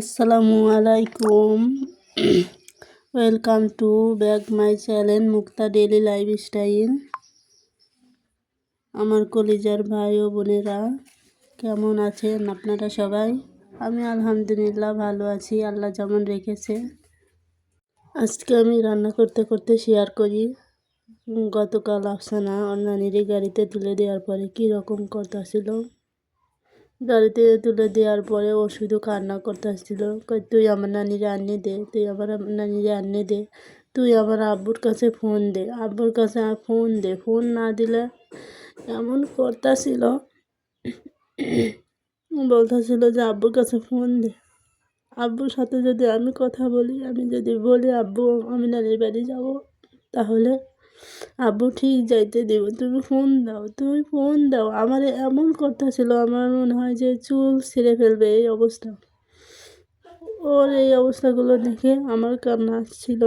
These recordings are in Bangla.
আসসালামু আলাইকুম। Welcome to back my channel Mukta daily lifestyle আমার কলিজার ভাই ও বোনেরা, কেমন আছেন আপনারা সবাই? আমি আলহামদুলিল্লাহ ভালো আছি, আল্লাহ যেমন রেখেছে। আজকে আমি রান্না করতে করতে শেয়ার করি। গতকাল আফসানা অন্যানির গাড়িতে তুলে দেওয়ার পরে কী রকম কথা ছিল গাড়িতে তুলে দেওয়ার পরে ও শুধু কান্না করতে আসছিল তুই আমার নানিরে আনিয়ে দে, তুই আমার নানিরে আনিয়ে দে, তুই আমার আব্বুর কাছে ফোন দে, আব্বুর কাছে ফোন দে ফোন না দিলে এমন করতেছিল। বলতেছিল যে আব্বুর কাছে ফোন দে। আব্বুর সাথে যদি আমি কথা বলি, আমি যদি বলি, আব্বু, আমি নানির বাড়ি যাব, তাহলে আব্বু ঠিক যাইতে দেব। তুমি ফোন দাও, তুমি ফোন দাও। আমার এমন কথা ছিল, আমার মনে হয় যে চুল ছিঁড়ে ফেলবে এই অবস্থা। ওর এই অবস্থাগুলো দেখে আমার কান্না আসছিল।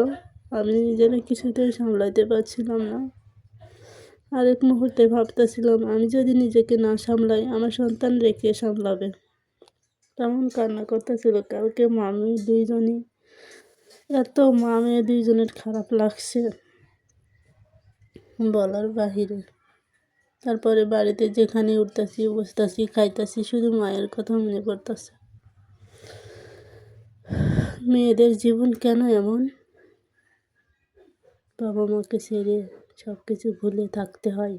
আমি নিজের কিছুতেই সামলাইতে পারছিলাম না। আরেক মুহূর্তে ভাবতেছিলাম, আমি যদি নিজেকে না সামলাই, আমার সন্তান রেখে সামলাবে। তেমন কান্না করতেছিল। কালকে মামি দুইজনই, এত মামে দুইজনের খারাপ লাগছে বলার বাহিরে। তারপরে বাড়িতে যেখানে উঠতেছি, বসতেছি, খাইতেছি, শুধু মায়ের কথা মনে পড়তেছে। মেয়েদের জীবন কেন এমন? বাবা মাকে ছেড়ে সব কিছু ভুলে থাকতে হয়।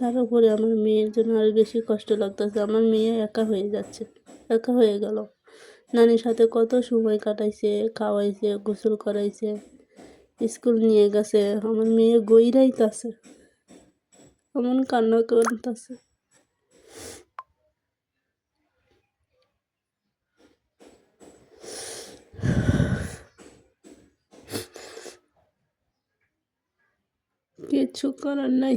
তার উপরে আমার মেয়ের জন্য আরও বেশি কষ্ট লাগতেছে। আমার মেয়ে একা হয়ে যাচ্ছে, একা হয়ে গেল। নানির সাথে কত সময় কাটাইছে, খাওয়াইছে, গোসল করাইছে, স্কুল নিয়ে গেছে। আমার মেয়ে গইরাইতাছে এমন কান্না করতেছে। কিচ্ছু করার নাই।